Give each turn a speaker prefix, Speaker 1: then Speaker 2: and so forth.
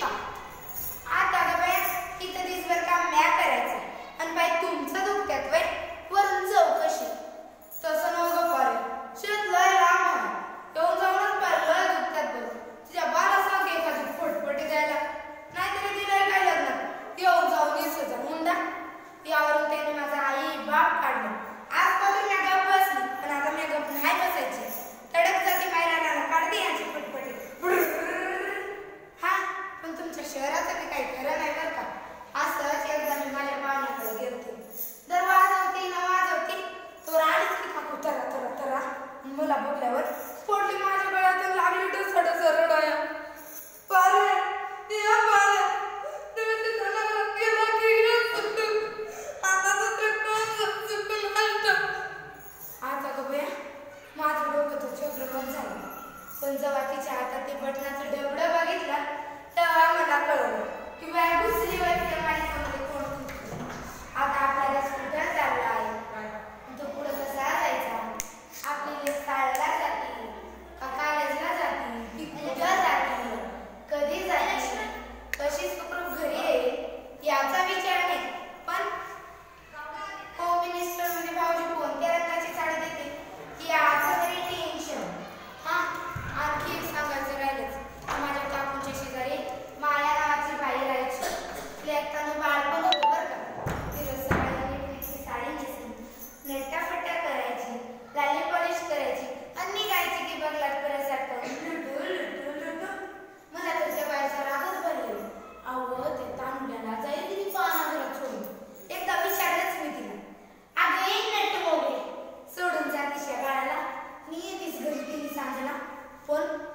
Speaker 1: काम आता ग बाय इथं दिसभर काम म्या करायचं. आणि बाई तुमचं quando